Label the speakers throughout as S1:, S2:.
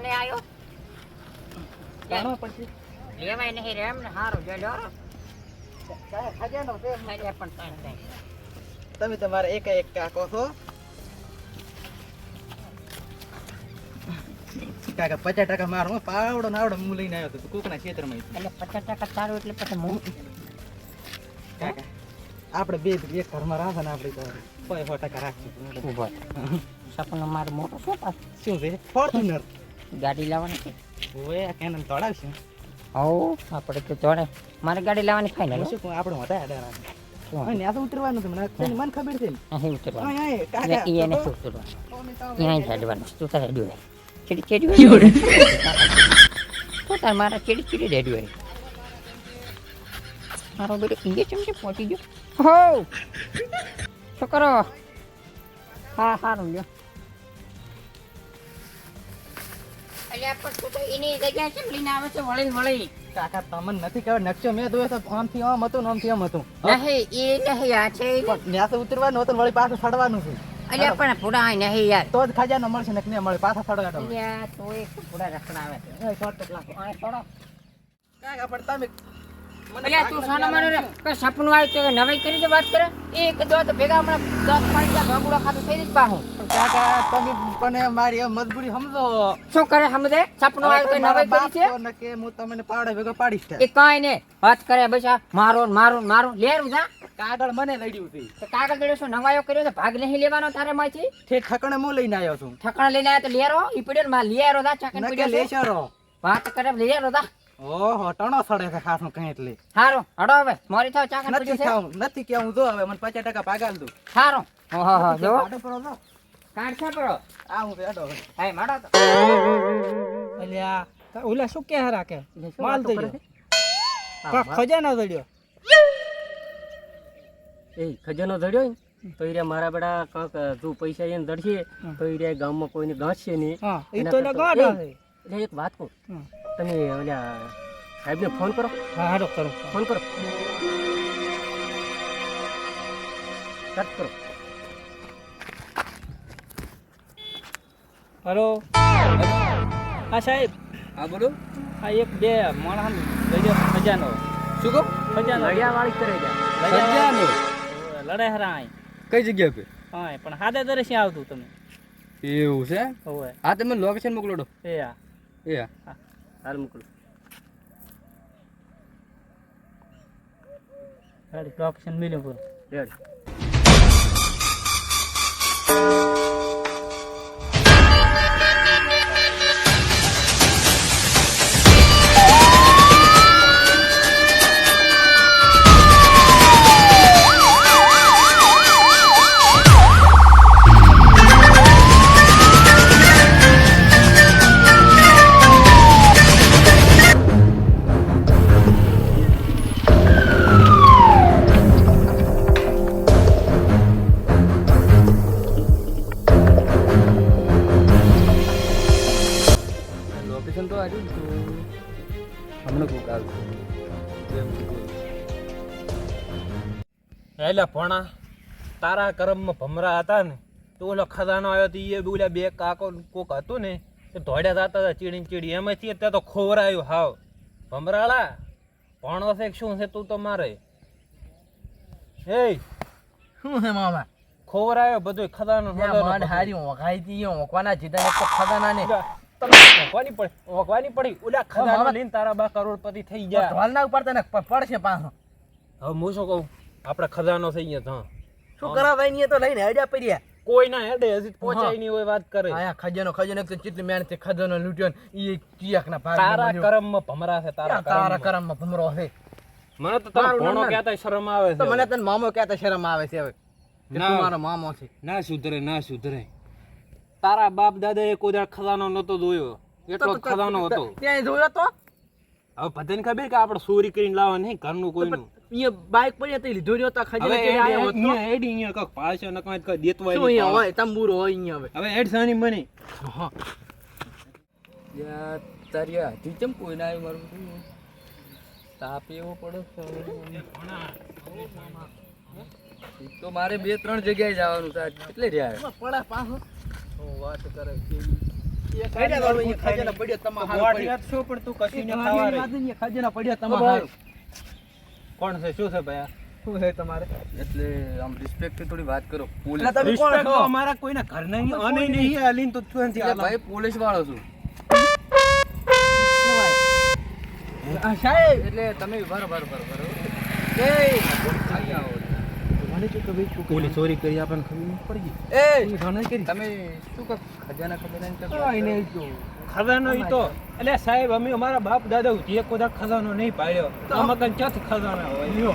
S1: મને આવ્યો
S2: જાણો પછી?
S1: લેવાય નહીં રે એમ ને સારું જો
S2: કાંઈ ખજાનો છે.
S1: ખાલી પણ કાંઈ
S2: તમે તમારે એક એક કાકો છો. કાકા પચાસ ટકા મારો. પાવડો નાવડો હું લઈને આવ્યો હતો કોકના ક્ષેત્રમાં
S1: એટલે પચાસ ટકા તારું એટલે પછી હું
S2: કાકા આપણે બે એક ઘરમાં રાખે ને આપણે તો કોઈ સો ટકા રાખશું.
S1: સપનું મારું મોટું શું
S2: શું છે? ફોર્ચ્યુનર
S1: ગાડી લાવવાની છે?
S2: ઓએ કેનલ તોડાવશું
S1: હવ આપણે તો તોડે મારે ગાડી લાવવાની ફાઇનલ
S2: શું આપણે હતા? હા ત્યાં તો ઉતરવાનું હતું તેની મને ખબર છે
S1: અહીં ઉતરવાનું?
S2: હા, હા,
S1: એટલે
S2: કાકા,
S1: ઈ એને
S2: તો-
S1: શું ઉતરવાનું? ત્યાં હેડવાનું તું તારે હેડ્યું ચીડી ચીડી તું તાર મારા ચીડી ચીડી હેડ્યું મારો બેટો ઇંગે ચમચે પહોંચી ગયો. હો શું કરો? હા સારું લ્યો. અલ્યા પણ તું તો એની જગ્યાએ કેમ લઈને આવે છે વળી વળી?
S2: કાકા તમને નથી ખબર નકશો મેં જોયો તો આમથી આમ હતું ને આમથી આમ હતું.
S1: નહીં એ નહીં આ છે
S2: તો ઉતરવાનું હતું વળી પાછું સડવાનું છે.
S1: અલ્યા પણ પૂરા નહીં યાર.
S2: તો જ ખજાનો મળશે ને નહીં મળે પાછા સડવા
S1: અલ્યા તો એ પૂરા રખડાવે છોડો
S2: કાકા પણ તમે
S1: અલ્યા તું સાનો કે સપનું આવ્યું છે નવાઈ કરી વાત કરે? એક દો તો ભેગા હમણાં દસ પાણી જા ભાગુડો ખાતું થઈ જ પાહું
S2: કાકા તમે પણ મારી મજબૂરી સમજો.
S1: શું કરે સમજે? સપનું આવ્યું કે નવાઈ કરી છે?
S2: ને કે હું તમને પાવડે ભેગો પાડીશ
S1: એ કાંઈ ને વાત કરે બસા મારો મારો મારો. લેરું જા
S2: કાગળ મને લડ્યું છે.
S1: તો કાગળ શું? નવાયો કર્યો ભાગ નહીં લેવાનો તારે માંથી
S2: ઠેક ઠકણે હું લઈને આવ્યો છું.
S1: ઠકણા લઈને આવ્યો તો લેરો ઈ પડ્યો ને માં લેરો જા ચાકન પડ્યો
S2: લેશરો
S1: વાત કરે લેરો જા
S2: ઓહો ટણો સડે છે કઈ એટલે.
S1: હારો હડો હવે મારી થાવ
S2: નથી ખાવું કેવું જો હવે મને પચાસ ટકા પાગાલ દઉં
S1: હો જો.
S2: આ હું
S1: હાય માડો તો.
S3: અલ્યા ઓલા શું કે હારા કે માલ દઈ.
S1: હા,
S3: ખજાનો દડ્યો
S4: એ ખજાનો દડ્યો તો મારા બેડા કાંક તું પૈસા એને દડશે તો ગામ ગામમાં કોઈને ગાંઠશે નહીં.
S3: એ તો
S4: એક વાત કહું. તમે ઓલા સાહેબને ફોન કરો.
S3: હા હા કરો
S4: ફોન કરો. કટ કરો.
S3: હલો. હા સાહેબ.
S4: હા બોલો.
S3: આ એક બે માણસ ખજાનો.
S4: શું કહો?
S3: ખજાનો.
S4: લડ્યા વાળી કરે
S3: ખજાનો. લડાઈ હરા અહીં
S4: કઈ જગ્યા પે?
S3: હા પણ હાથે દરે આવતું તમે.
S4: એવું છે?
S3: હવે.
S4: હા તમે લોકેશન મોકલો
S3: એ હા
S4: એ હા. હાલ મોકલો.
S3: ગાડી લોકેશન મિલ્યું પૂરું
S4: રેડી. લોકેશન તો આવ્યું તો હમણાં કોક આવ્યું
S5: એટલે ભણા તારા કરમમાં ભમરા હતા ને તો ઓલો ખજાનો આવ્યો તો એ બોલ્યા બે કાકો કોક હતું ને તે ધોડ્યા જતા હતા ચીડી. ચીડી એમાંથી ત્યાં તો ખોવરાયું હાવ. ભમરાળા ભણો છે શું છે તું તો મારે? એ
S2: શું છે મામા?
S5: ખોવરાયો બધું ખજાનો
S2: હારી ઓઘાઈ હતી એક તો ખજાના ને
S5: ઓગવાની પડી ઓગવાની પડી ઓલા ખજાનો લઈને તારા બા કરોડપતિ થઈ ગયા.
S2: ઢોલ ઉપર તને પડશે પાછો.
S5: હવે હું શું કહું? આપણે ખજાનો થઈ ગયા હા.
S2: શું કરા ભાઈ ને તો લઈને હેડ્યા પડ્યા.
S5: કોઈ ના હેડે હજી પહોંચાઈ નહીં હોય વાત કરે.
S2: આયા ખજાનો ખજાનો તો ચિત્ર મેન તે ખજાનો લૂટ્યો ને ઈ કિયાક ના ભાગ
S5: તારા કરમમાં ભમરા છે તારા
S2: તારા
S5: કરમમાં
S2: ભમરો છે?
S5: મને તો તારો ભણો કહેતા શરમ આવે
S2: તો
S5: છે
S2: મને તને મામો કહેતા શરમ આવે છે હવે.
S5: ના.
S2: મારો મામો છે.
S5: ના સુધરે ના સુધરે. તારા બાપ દાદા એ કોઈ ખજાનો નતો જોયો. એટલો ખજાનો હતો.
S2: ત્યાં જોયો તો?
S5: હવે બધાને ખબર કે આપણે ચોરી કરીને લાવવા નહીં ઘરનું કોઈનું.
S2: અહીંયા બાઈક પડી હતી લીધો રહ્યો તો ખજાનો કે આયો હતો
S5: એડી અહીંયા કાંઈક પાડશે ને કાંઈક કાંઈક દેતવાય
S2: શું અહીંયા હોય? તંબુરો હોય અહીંયા હવે.
S5: હવે એડ સાની બની
S2: હા.
S4: યાર તારિયા તું કેમ કોઈ ના આવ્યું મારું? તાપ એવો પડે છે. તો મારે બે ત્રણ જગ્યાએ જવાનું થાય એટલે રહ્યા.
S2: પડે પાછો.
S5: વાત કરે. કોણ છે? શું છે ભાઈ?
S2: શું છે તમારે?
S6: એટલે આમ રિસ્પેક્ટ થોડી વાત કરો.
S2: એટલે
S6: પોલીસ
S2: તમે કોણ
S5: Respect તો અમારા કોઈના ઘરના નહીં, અને નહીં. હાલીને તો તું નથી
S6: ભાઈ પોલીસ વાળો છું.
S2: સાહેબ.
S6: એટલે તમે બરો બરો બરો બરો અહીં આવો.
S2: મને શું કે ભાઈ છોકરી
S5: ઓલી ચોરી કરી આપણને ખબર નહીં પડી.
S6: એ!
S2: ઘણા કરી.
S6: તમે શું કહો? ખજાના ખજાના ની તો
S2: કાંઈ જો.
S5: ખજાનો ઈ તો એટલે સાહેબ અમે અમારા બાપ દાદા જે કોદા ખજાનો નહીં પાડ્યો. આમાં કઈ ક્યાંથી ખજાના હોય? લ્યો.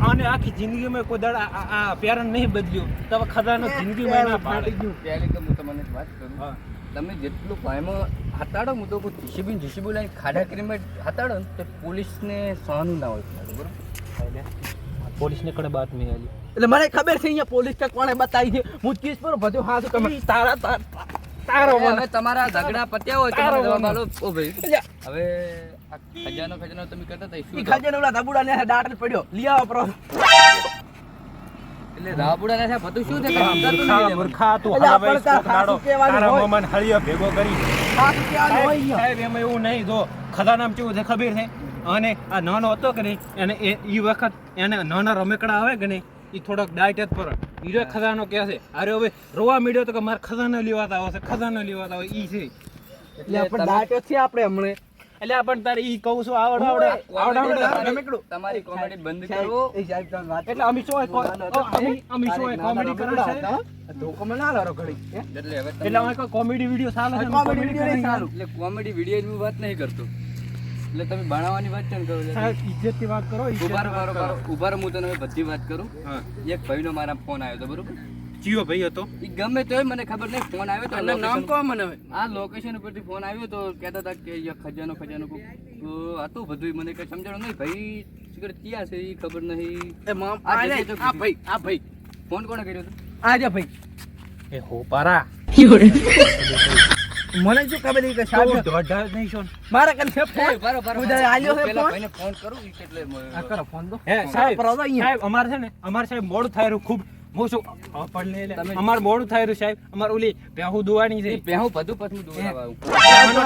S5: આને આખી જિંદગીમાં કોઈ દાડો આ- પેરણ નહીં બદલ્યું. તો હવે ખજાનો જિંદગીમાં ના ગયું
S6: પહેલી તો હું તમને વાત કરું. તમે જેટલું ભાઈમાં હતાડો હું તો જીસીબી જીસીબી લઈને ખાડા કરીને હતાડો ને તો પોલીસને સહનું ના હોય બરાબર?
S5: પોલીસને કડે બાતમી આવી
S2: એટલે મને ખબર છે અહીંયા પોલીસ કે કોણે બતાવી છે. હું કેસ પર બધું હાથ તમે તારા તારા તારો
S6: હવે
S2: મને
S6: તમારા ઝઘડા પત્યા હોય તો
S2: તારો.
S6: આલો. ઓ ભાઈ. હવે આ ખજાનો ખજાનો તમે કરતા હતા
S2: ઈ ખજાનો ઓલા ધબુડા ને દાંત પડ્યો. લિયા આવો પ્રો
S6: એટલે રાબુડા ના બધું શું છે?
S5: મૂર્ખા
S6: નહીં
S5: મૂર્ખા તું હલાવાઈશ
S2: આપણે તાર
S5: મમન હળિયો ભેગો કરી. સાહેબ એમાં એવું નહીં જો ખજાનામાં કેવું છે ખબર છે? અને આ નાનો હતો કે નહીં અને એ ઈ વખત એને નાના રમેકડા આવે કે નહીં એ થોડોક ડાયટ જ પર. હીરો ખજાનો કહે છે અરે હવે રોવા મીડ્યો તો કે મારે ખજાનો લેવાતા આવશે ખજાનો લેવાતા આવે ઈ છે.
S2: એટલે આપણે ડાયટ છે આપણે હમણે.
S5: એટલે પણ તારે ઈ કહું છું આવડ આવડ આવડ આવડ.
S2: રમેકડું.
S6: તમારી કોમેડી બંધ કરો.
S2: એ સાહેબ તમે વાત
S5: એટલે અમી શું અમી શું કોમેડી કરે છે?
S2: ધોકો મને ના લારો ઘડી
S6: એટલે હવે
S5: એટલે અમે કોમેડી વીડિયો ચાલે છે?
S2: કોમેડી વિડિયો નહીં. સારું
S6: એટલે કોમેડી વીડિયો વાત નહીં કરતો. એટલે તમે ભણાવવાની વાત કેમ કરો?
S5: સાહેબ ઇજ્જતથી
S6: રહો,
S5: વાત કરો.
S6: ઊભા રહો, હું તને બધી વાત કરું.
S5: એક
S6: એક ભાઈનો મારા ફોન આવ્યો હતો બરોબર?
S5: જીઓ ભાઈ હતો
S6: ઈ ગમે તોય મને ખબર નહીં ફોન આવ્યો તો
S2: એનું નામ
S6: location-
S2: મને હવે.
S6: આ લોકેશન ઉપરથી ફોન આવ્યો તો કહેતા હતા કે અહીંયા ખજાનો ખજાનો હતું બધું મને કઈ સમજાણું નહીં. ભાઈ સિગરેટ ક્યાં છે એ ખબર નહીં.
S2: એ મામ
S6: આ તો
S2: ભાઈ આ ભાઈ.
S6: ફોન કોણે કર્યો હતો?
S2: આ જા ભાઈ.
S5: એ હો પારા.
S2: મને શું ખબર કે
S5: તો
S2: સાહેબ
S5: દોઢા નહીં છો
S2: મારા કન છે ફોન
S6: બરો, બરો,
S2: ઉધર આલ્યો
S6: હે
S2: ફોન?
S6: ફોન કરું ઈ એટલે
S2: આ કરો ફોન દો
S5: હે સાહેબ. સાહેબ અમારે છે ને અમાર સાહેબ મોડું થાય ખૂબ. હું શું? આપણને એટલે
S6: તમે-
S5: અમારે મોડું થાય રહ્યું સાહેબ. અમારે ઓલી બેહુ દુવાની છે.
S6: ઈ બધું પછી દોડાવા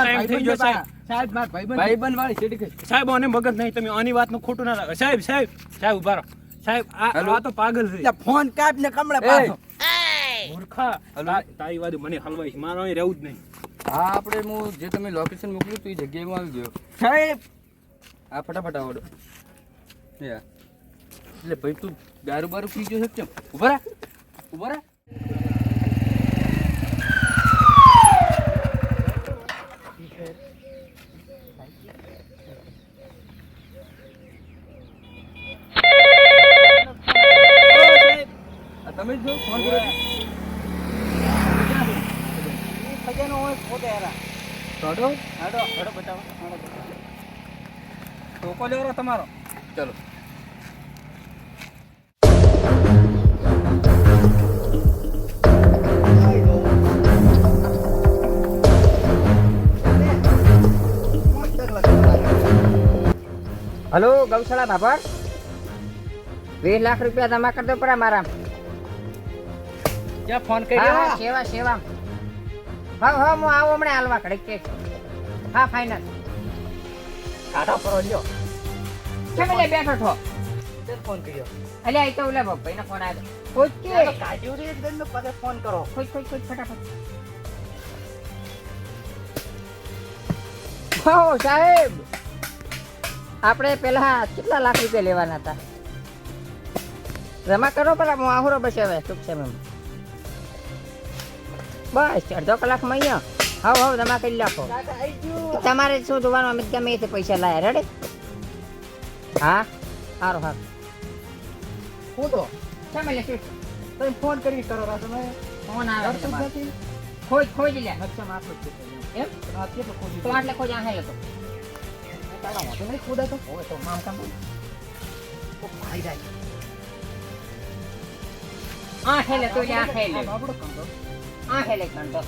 S5: ટાઈમ થઈ ગયો સાહેબ.
S2: સાહેબ મારા ભાઈબંધ
S6: ભાઈબંધ વાળી સીડી
S5: સાહેબ આને મગજ નહીં. તમે આની વાતનું ખોટું ના લાગે સાહેબ સાહેબ સાહેબ ઊભા રહો. સાહેબ આ આ તો પાગલ છે.
S2: ફોન કાપ ને કમળે પાછો.
S5: મૂર્ખા. તારી વાત મને હલવાઈશ મારે અહીં રહેવું જ નહીં.
S6: હા આપણે હું જે તમે લોકેશન મોકલ્યું તું એ જગ્યાએ આવી ગયો.
S2: સાહેબ!
S6: આ ફટાફટ આવડો. યા. એટલે ભાઈ તું દારૂ બારૂ પી ગયો છે કેમ? ઊભા રા ઊભા રા. તમે જ ફોન કર્યો
S2: હેરા
S6: કાઢો.
S2: હાડો હાડો હાડો, બતાવો. ટોકો લેવરો તમારો.
S1: હલો ગૌશાળા બાપા. વીસ લાખ રૂપિયા જમા કરી દો પરા મારા.
S2: ફોન
S1: કરી હા, સેવા સેવા. હા હા હું આવો હમણાં હાલવા ઘડીક કે. હા ફાઇનલ
S2: કાઢો પરો લ્યો.
S1: કેમ લે બેઠો છો?
S2: ફોન કર્યો?
S1: અલે અહીં તો ઓલા ભાઈ ફોન આવ્યો ખોજ કે.
S2: કાઢ્યો રે એકદમ ને ફોન કરો.
S1: ખોજ ખોજ ખોજ ફટાફટ. હો સાહેબ. આપણે પેલા કેટલા લાખ રૂપિયા લેવાના હતા? જમા કરો પેલા હું આહુરો બસ હવે ટૂંક મેમ બસ અડધો કલાકમાં અહીંયા. હવ હવ જમા કરી નાખો. તમારે શું જોવાનું અમે ગમે તે પૈસા લાયા રેડે? હા? સારું હા
S2: હું તો તમે ફોન કરી કરો તમે
S1: ફોન આવે છે ખોજ ખોજ લે.
S2: છે.
S1: એમ?
S2: આ
S1: તો આટલે ખોજ આહે લેતો
S2: તારા મોઢે નહીં ખોદા તો
S1: હવે તો મામ કામ
S2: ઓ ભાઈ જાય
S1: આહે લે તો લે આહે લે
S2: આ બાબડો કામ તો
S1: આહે લે કંટો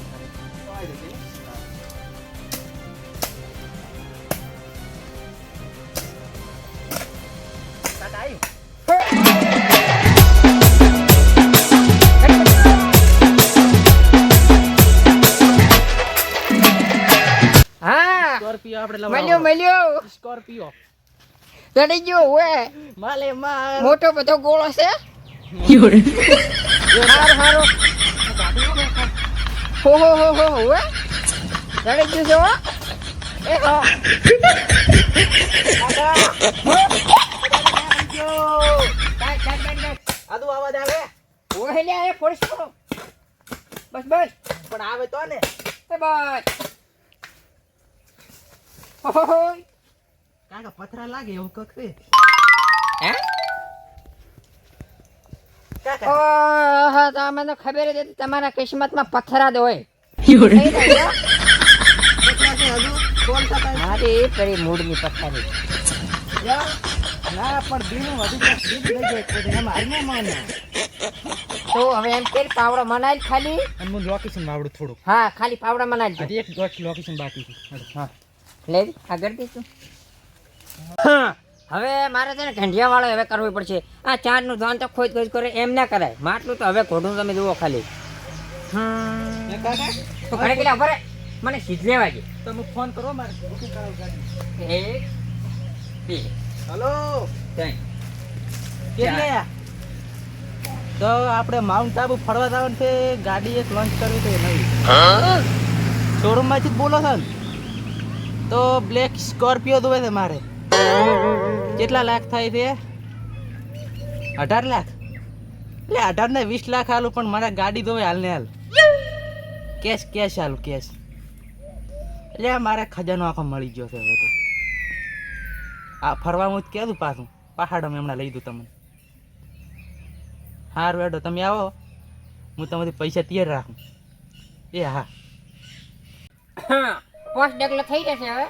S2: આપણે
S1: મળ્યો મળ્યો.
S2: સ્કોર્પિયો.
S1: ચડી ગયો ઓએ
S2: માલે માલ.
S1: મોટો બધો ગોળો છે. હારું હારું. હો હો હો હો ઓએ ચડી ગયું છે? એ હો.
S2: આદુ અવાજ આવે?
S1: ઓહે લે એ બસ બસ.
S2: પણ આવે તો ને.
S1: એ બસ.
S2: કાકા પથરા લાગે એવું કક
S1: હે?
S2: કાકા.
S1: ઓહો, તો અમને તો ખબર જ હતી તમારા કિસ્મતમાં પથ્થરા જ હોય. મારી એ પરી મૂળની
S2: ના પણ બીનું વધુ લઈ જાય તો એમ હારને માને.
S1: તો હવે એમ કે પાવડો મનાય ખાલી?
S2: અને હું લોકેશન આવડું થોડું
S1: હા ખાલી પાવડા મનાય
S2: હજી એક લોકેશન બાકી છે.
S1: હા. લે આગળ દઈશું હા. હવે મારે છે ને ઢંઢિયા વાળો હવે કરવું પડશે. આ ચારનું ધાન તો ખોજ ખોજ કરે એમ ના કરાય. માટલું તો હવે ઘોડું તમે જુઓ ખાલી. તો ઘરે કેટલા ભરે મને સીધ લેવા દે.
S2: તમે ફોન કરો મારે બુકિંગ કરાવું ગાડી.
S1: એક બે.
S2: હલો?
S1: ત્રણ.
S2: કેટલે તો આપણે માઉન્ટ આબુ ફરવા જવાનું છે. ગાડી એક લોન્ચ કરવી છે નવી. શોરૂમમાંથી જ બોલો છો ને? તો બ્લેક સ્કોર્પિયો જોવે છે મારે. કેટલા લાખ થાય છે? અઢાર લાખ? એટલે અઢાર ને વીસ લાખ હાલું પણ મારા ગાડી જોવે હાલ ને હાલ. કેશ કેશ હાલું કેશ. એટલે મારે ખજાનો આખો મળી ગયો છે હવે તો. આ ફરવામાં જ કહેતું પાછું. પહાડમાં હમણાં લઈ દઉં તમને. હારું વેડો તમે આવો. હું તમારી પૈસા તૈયાર રાખું. એ હા
S1: હા. પોસ્ટ ડગલો થઈ જશે હવે.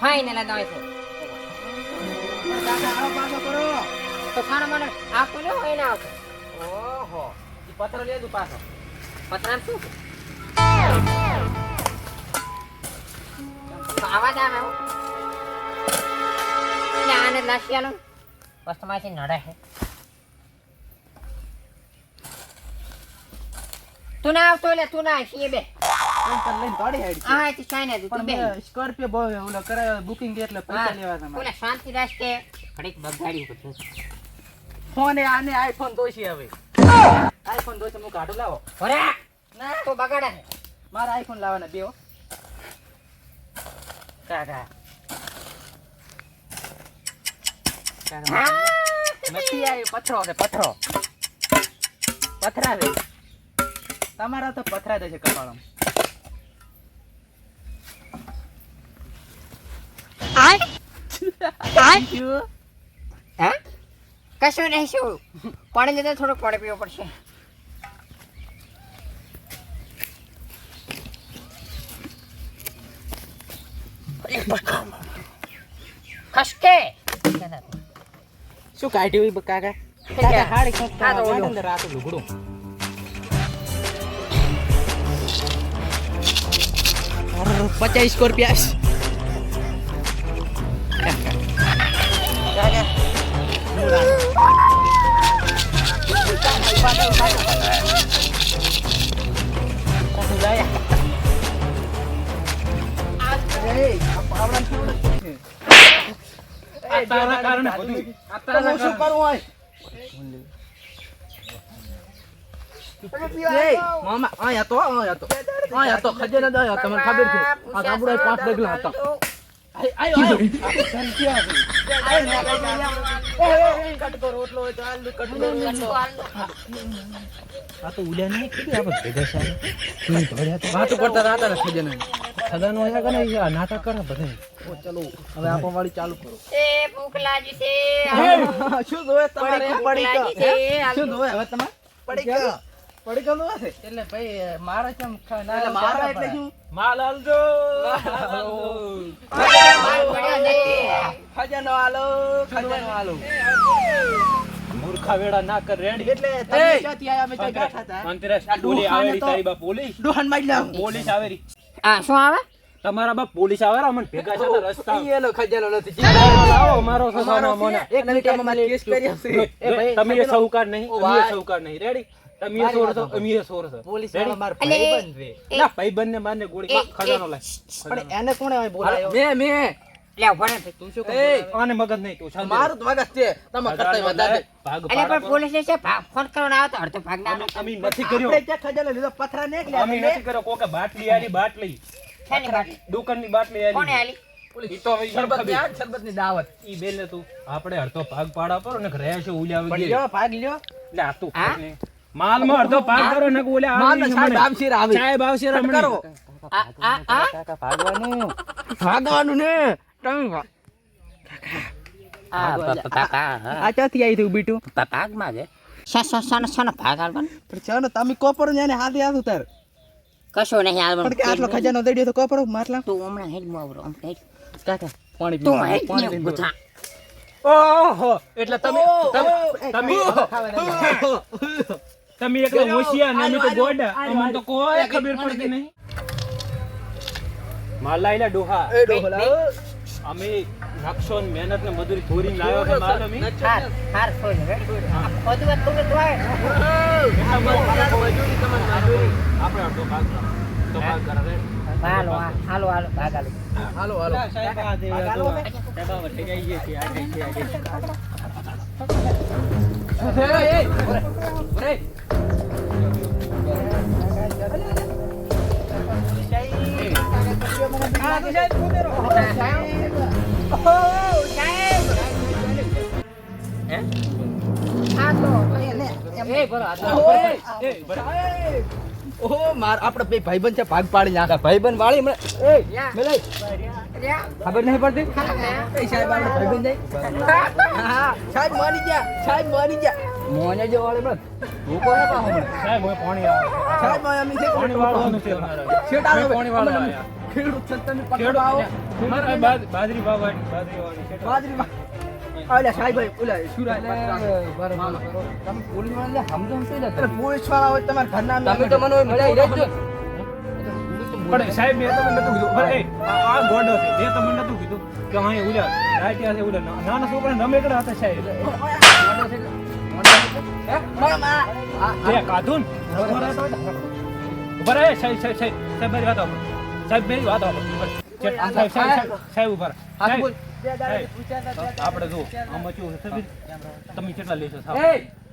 S1: ફાઇનલ જ છે. તો ખાનો મને આપો ને હોય ના આવતો
S2: ઓહો પત્ર લે દઉં પાછો.
S1: પત્ર શું? તો અવાજ આવે હો. એટલે આને લાસી આલો વસ્તુમાંથી નડે છે. તું ના આવતો એટલે તું ના આવીશ, એ બે
S2: લઈને દોડી હેડી
S1: હા એ તો તું બે
S2: સ્કોર્પિયો બહુ ઓલો કરાયો બુકિંગ એટલે પૈસા લેવા તમારે
S1: ઓલા શાંતિ રાખે ઘડીક બગાડી પછી
S2: ફોન આને આઈફોન દોશી હવે. આઈફોન દોશી હું કાઢું લાવો.
S1: અરે! ના. તો બગાડે
S2: મારા આઈફોન લાવવાના બે હો. કાકા નથી આવ્યો. પથરો છે પથરો. પથરા છે. તમારા તો પથરા જશે કપાળમાં.
S1: હે? કશું નહીં શું? પાણી જતા થોડુંક પાણી પીવું પડશે. ખસકે
S2: શું કાઢ્યું ઈ કાકા હાડી કોક
S1: આ તો ઓલું.
S2: અંદર રાતું લુગડું. પચાસ સ્કોર્પિયા
S5: તારા કારણે બધું આ તારા
S2: શું. કરવું હોય મામા આયા તો આયા તો આયા તો ખજેને દો તમને ખબર છે આ ગામડો પાંચ ડગલા હતા નાટક કરે બધે. ઓ ચલો હવે આપો વાળી ચાલુ કરો.
S1: એ ભૂખ લાગી છે.
S2: શું જોવે તમારે?
S1: ભૂખ
S2: શું જોવે હવે તમે પડી ગયો પડી ગયો એટલે ભાઈ મારે કેમ એટલે મારા એટલે શું?
S5: માલ આલજો.
S1: માલ પડ્યો છે.
S2: ખજાનો આલો ખજાનો આલો.
S5: મૂર્ખા વેડા ના કર રેડી
S2: એટલે તમે ક્યાંથી આયા? અમે બેઠા હતા.
S5: આંતરરાષ્ટ્રીય પોલીસ આવેરી તારી બા પોલીસ
S2: ડોહાન મારી લાવ
S5: પોલીસ આવેરી.
S1: આ શું આવે?
S5: તમારા બા પોલીસ મને ભેગા છે ને રસ્તા.
S2: ખજાનો નથી.
S5: લાવો મારો સસાનો મને.
S2: એક મિનિટમાં કેસ કરી આવશે એ ભાઈ
S5: તમે એ સહુકાર નહીં તમે સહુકાર નહીં. રેડી તમે સોર છો અમે સોર છો
S2: પોલીસ
S5: Ready?
S2: વાળા ભાઈબંધ રે.
S5: ના ભાઈબંધ ને મારને ગોળી ખજાનો લાય.
S2: પણ એને કોણે હવે બોલાયો
S6: મે મે.
S1: લે ઊભો રહે.
S2: તું શું
S6: એ
S5: આને મગજ નહીં તું શાંતિ
S6: મારું મગજ છે. તમે કરતા વધારે
S5: ભાગ
S1: અલ્યા પણ પોલીસ સ્ટેશન ફોન કરવાનો આવ્યો અડધો ભાગ ના
S5: અમે નથી કર્યો.
S2: આપણે ક્યાં ખજાનો લીધો? પથરા ને એટલે
S5: અમે નથી કર્યો. કોકે બાટલી આલી બાટલી.
S1: શેની બાટલી?
S5: દુકાનની બાટલી
S1: કોને
S5: આલી?
S1: આલી
S5: ઈ તો
S6: શરબતની શરબતની દાવત.
S5: ઈ બેલે તું. આપણે અડધો ભાગ પાડા પર ને રહ્યા છે ઉલ્યા
S2: લ્યો ભાગ લ્યો.
S5: લે આ તું
S1: હા?
S5: ખાઈ લે. અડધો ભાગ કરો ને ઓલે
S6: માલ સાહેબ આવશે આવે.
S5: સાહેબ આવશે રમણ.
S6: કરો.
S1: આ આ આ.
S2: કાકા ભાગવાનું.
S6: ભાગવાનું ને. તમે
S1: આ પ- પ-
S2: ક્યાંથી આવી તું બીટું?
S1: પ- આલવાનો
S2: પણ ચાલો તમે કોપર ને એને હાથે આવું તાર.
S1: કશો નહીં
S2: કે આટલો ખજાનો દઈ દો તો કોપરો માટલા?
S1: તું હમણાં હેડમાં આમ હેડ.
S2: કાકા પાણી
S1: તું
S2: પીવા
S1: હેડ
S2: પાણી લઈને
S5: ઓહો એટલે તમે તમે તમે તમે એકલા હોશિયાર ને અમે તો ગોડા. અમને તો કોઈ ખબર પડતી નહીં. માલ લાઈ ડોહા.
S2: એ ડોહો
S5: અમે નકશો ને મહેનત ને મજૂરી પૂરી લાવ્યો છે માલ અમે
S1: હાર હાર ખોજ રેડી ખોદવા તું કે તું આય.
S5: આપણે અડધો ભાગ કરો. ભાગ કરો રે.
S1: હાલો હાલો હાલો. ભાગ હાલો
S6: હાલો. હાલો
S5: સાહેબ આ દે, સાહેબ આ વચ્ચે જઈએ છીએ, આ જઈએ છીએ,
S6: બે ભાઈબંધ છે ભાગ પાડી નાખા ભાઈબંધ વાળી હમણાં ખબર નહીં પડતી? એ સાહેબ હા મારી ગયા સાહેબ મારી ગયા. મોને જે વાળી બસ ભૂકો ના પાહો
S5: સાહેબ હવે પાણી આવે.
S6: સાહેબ મારે અમે છે
S5: પાણી વાળવાનું છે. અમારે.
S6: શેઠ
S5: પાણી વાળવા
S6: ખેડૂત છે તમે આવો
S5: અમારે બાજરી વાવવાની, બાજરી વાવવાની. ખેતર.
S6: ઓલા સાહેબ ભાઈ ઓલા સુરાજ તમે પોલીસવાળા સમજો સમજો પોલીસવાળા હોય તમારા ઘરના તમે તો મને મળ્યા હીરા જ છો.
S5: પણ સાહેબ મેં તમને નતું કીધું. એ, આ ગોડો છે. મેં તમને નતું કીધું કે અહીંયા ઉલા રાઈટિયા છે ઉલા નાના છોકરા રમેકડા હતા સાહેબ.
S6: હે? મામા. આ- આ-
S5: તે કાધું ને રમવા રહેતો હોય ને. ઊભા રહે. સાહેબ સાહેબ સાહેબ. સાહેબ મારી વાત આપો સાહેબ મારી વાત આપો સાહેબ સાહેબ આપણે જો આમાં કેવું છે. તમે કેટલા લેશો?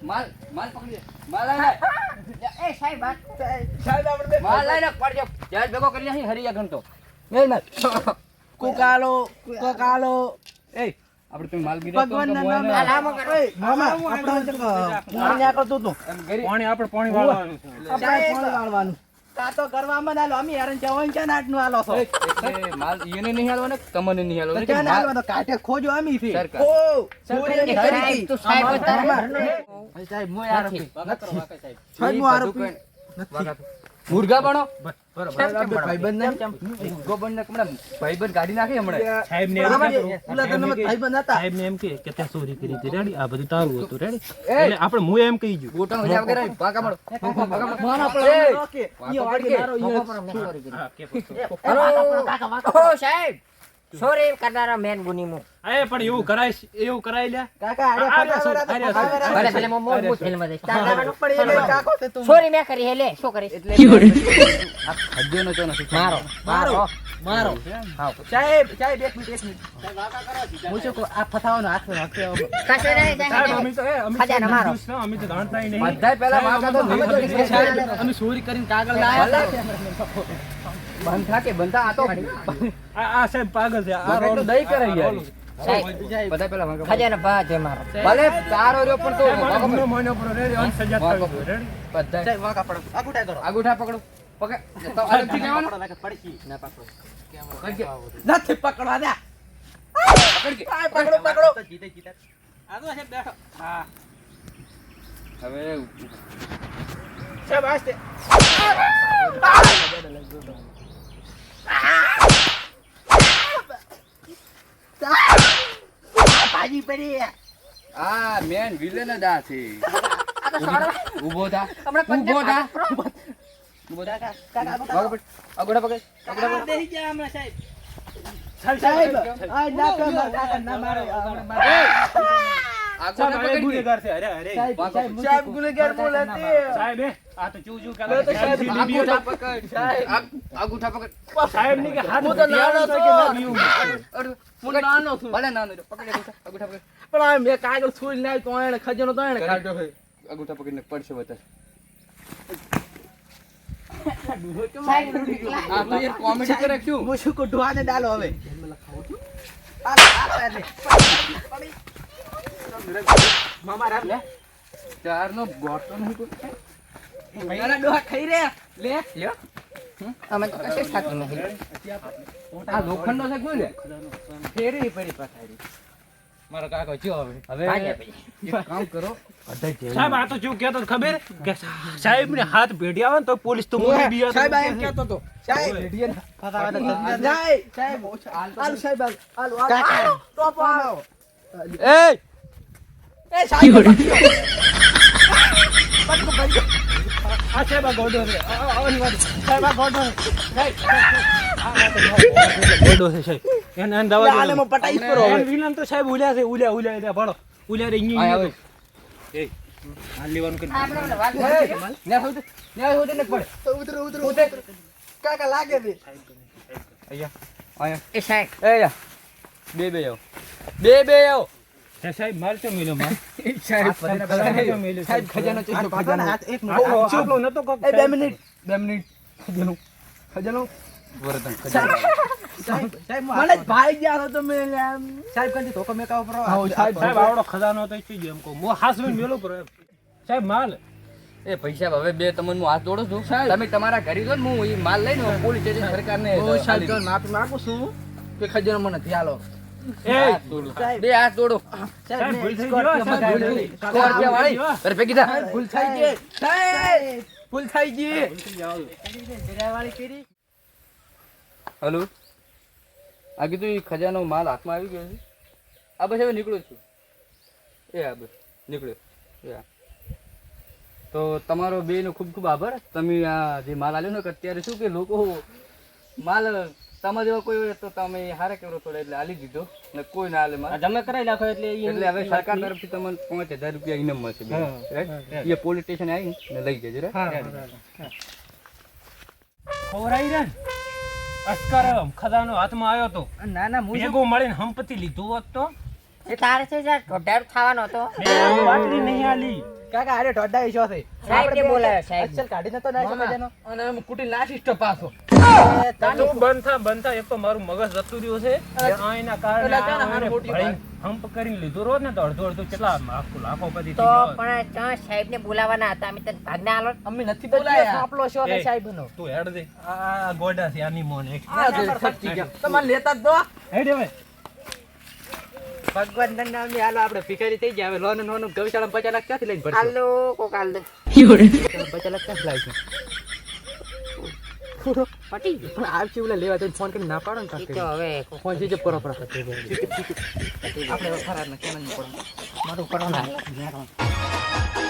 S6: માલ માલ પકડી માલ
S1: એ સાહેબ
S6: સાહેબ આપણે માલ લાય પડજો. જહાજ ભેગો કરી નાખી હરિયા ઘંટો નહીં
S2: કુકાલો કુકાલો
S6: એ આપણે માલ ગીરો તો
S2: નામે. મામા આપણે કરતું
S5: પાણી આપણે પાણી વાળવાનું છે.
S2: પાણી વાળવાનું. કા તો કરવામાં આલો અમે હેરાન જવાનું છે નાટનું આલો છો?
S6: એ, એ, માલ ઈને નહીં હાલવાનો ને તમને નહીં હાલવાનો?
S2: ક્યાં
S6: માલ-
S2: કાટે ખોજો અમે થી. ઓ
S1: એ સાહેબ તો સાહેબ જ
S2: સાહેબ મો આરોપી. સાહેબ હું આરોપી. ને
S6: મુર્ગો બનો હમણાં ભાઈબંધ કાઢી નાખી હમણાં.
S5: એમ કે-
S2: ઓલા તો નમત ભાઈબંધ હતા.
S5: એમ કે કે ચોરી કરી હતી. રેડી આ બધું તારું હતું. રેડી! એટલે આપણે હું એમ કહી ગયું.
S6: ગોટા વગર મળો.
S1: સાહેબ! સોરી કરનારા મેન ગુની મુ
S5: અરે પણ એવું કરાય એવું કરાય લ્યા.
S2: કાકા અરે?
S1: ભલે ભલે મો મો ફિલ્મ દે
S2: કાકો તે તું.
S1: સોરી મેં કરી હે લે શું કરી
S6: એટલે આ ખજ્જોનો તો નથી.
S1: મારો
S2: મારો મારો. સાહેબ સાહેબ એક મિનિટ એક મિનિટ. હું શું કહું આ ફસાવાનો હાથ હાથ
S1: કશે રે
S5: સાહેબ અમે તો અમે
S1: ખજાના મારો.
S5: અમે તો જાણતા નહીં.
S6: બધા પહેલા
S5: સાહેબ,
S6: તો
S5: અમે તો
S6: તો
S2: અમે ચોરી કરીને કાગળ લાયા
S6: બંધ થા કે બંધા આ તો
S5: આ આ સાહેબ પાગલ છે આ રોડ-
S6: દઈ કરે યાર. આગુઠા પકડો?
S2: નથી પકડવા દે
S6: પકડ કે.
S2: આ પકડો પકડો
S6: હવે
S2: સાહેબ આસ્તે ભાજી પડી
S6: આ મેન વિલન જ આ છે. ઊભો થા. ઊભો થા. પકડ. પકડ.
S2: ગયા હમણાં સાહેબ.
S5: સાહેબ,
S2: આ ના કર ના મારો મારો.
S5: સાહેબ ગુનેગાર છે. અરે અરે.
S6: સાહેબ ગુનેગાર બોલે તે
S5: સાહેબ આ તો ચૂ ચૂ કરે
S6: સાહેબ
S5: સાહેબ
S6: પકડ સાહેબ. આગુઠા પકડ.
S5: સાહેબની કે હાથ
S6: હું તો નાનો
S5: કે ના
S6: છું. હું નાનો છું. ભલે નાનો છું. પકડી આગુઠા, આગુઠા પકડ. પણ આ મેં કાગળ છોડી નાખ્યો તો એને ખજાનો તો એને કાઢ્યો છે. આગુઠા પકડીને પડશે વધારે. આ તો યાર કોમેડી કરે શું
S2: હું શું કહું ડાલો હવે. મામા રામ લે
S6: ચારનો ગોટો નહીં કોઈ
S2: મારા ડોહા ખાઈ રહ્યા. લે.
S1: લ્યો. અમે તો કશે ખાતું નહીં
S6: આ લોખંડનો છે કોઈ લે
S2: ફેરવી પડી પથારી
S6: મારો કાકો જો હવે. હવે એક કામ કરો.
S5: સાહેબ આ તો ચૂ કહેતો ખબર? કે સાહેબ ને હાથ ભેટી આવે ને તો પોલીસ તો મોટી બી
S2: સાહેબ એમ કહેતો તો સાહેબ. સાહેબ સાહેબ આલુ સાહેબ આલુ આલુ આલુ ટોપ આવો.
S6: એ!
S2: કાકા લાગે છે.
S6: આયા
S1: એ સાહેબ.
S6: એ બે બે આવો. બે બે આવો.
S5: સાહેબ માલ
S6: સાહેબ
S5: ખજાનો
S6: સાહેબ ખજાનો ચેસો ખજાનો.
S2: હાથ એક
S5: આવો,
S2: મિનિટ
S5: આટલો નતો કોક
S2: એ બે મિનિટ
S6: બે મિનિટ. ખજાનો ખજાનો. વરતન ખજાનો.
S2: મને ભાઈ ગયા હતો તમે સાહેબ કંઈ ધોકો મેકાવ પર
S6: સાહેબ
S5: સાહેબ આવડો ખજાનો હતો ઈ એમ કહું. મો હાસવીને મેલો પર સાહેબ માલ.
S6: એ પૈસા હવે બે તમને હું હાથ જોડો છું. તમે તમારા ઘરે જો ને હું એ માલ લઈને પોલીસ સ્ટેશન સરકારને
S2: તો માફી માંગુ છું. કે ખજાનો મને
S6: ધ્યાલો. બે હાથ ભેગી થા.
S2: ભૂલ થઈ ગઈ. ભૂલ થઈ ગઈ.
S6: હલો? આ કીધું ખજાનો માલ હાથમાં આવી ગયો છે? આ બસ હવે નીકળું છું. એ આ બસ નીકળ્યો. એ તો તમારો બેનો ખૂબ ખૂબ આભાર. તમે આ જે માલ આલ્યો ને અત્યારે શું કે લોકો માલ તમારા જેવા કોઈ હોય તો તમે હારે કેવડો થોડો એટલે આલી દીધો. ને કોઈ ના
S4: હાલે
S6: મારે.
S4: જમા કરાવી નાખો એટલે
S6: એટલે હવે સરકાર તરફથી તમને પાંચ હજાર રૂપિયા ઇનામ મળશે એ પોલીસ સ્ટેશન આવી ને લઈ જજો રે
S5: ખોરાઈ રે. અસ્કર ખજાનો હાથમાં આવ્યો તો.
S2: ના ના હું
S5: ભેગો મળીને હંપતી લીધું હોત તો.
S1: એ તારે છે યાર ઢોઢાર થવાનો હતો.
S5: મેં બાટલી નહીં આલી
S2: કાકા અરે ઢોડા ઈશો છે
S1: સાહેબને બોલાયો સાહેબ
S2: અસલ કાઢી નતો ના ખજાનો
S6: અને કુટી લાસ્ટ સ્ટોપ પાછો.
S5: તું બંધ થા બંધ થા. એક તો મારું મગજ જતું રહ્યું છે. આ કારણે
S2: એટલે છે ને
S5: આ
S2: હારું
S5: એને
S2: મોટી
S5: ભરીને હંપ કરીને લીધું રોજ ને તો અડધો અડધો કેટલા આખું લાખો પછી
S1: તો પણ ત્યાં સાહેબને બોલાવવાના હતા. અમે તને ભાગના આલો.
S2: અમે નથી બોલાયા.
S6: આપણો શો
S5: એ,
S2: સાહેબનો
S5: તું હેડ દે. આ ગોડા છે આની મોન એક.
S2: તમારે લેતા દો.
S5: હેડ હવે.
S2: ભગવાન હાલો આપણે ભિખારી થઈ ગયા. હવે લોન લોન ગૌશાળા પચાસ લાખ ક્યાંથી લઈને ભરશું?
S1: આલો કોક આલ દે.
S2: પચાસ લાખ ક્યાંથી લાવીશું?
S1: પટી ગયું.
S2: પણ આવશે ઓલા લેવા તો ફોન કરીને ના પાડો ને
S1: તો હવે
S2: ફોન જે પરો પરો થતો આપણે ખરાબ ના કેનાલમાં પડો.
S1: મારું પડો ના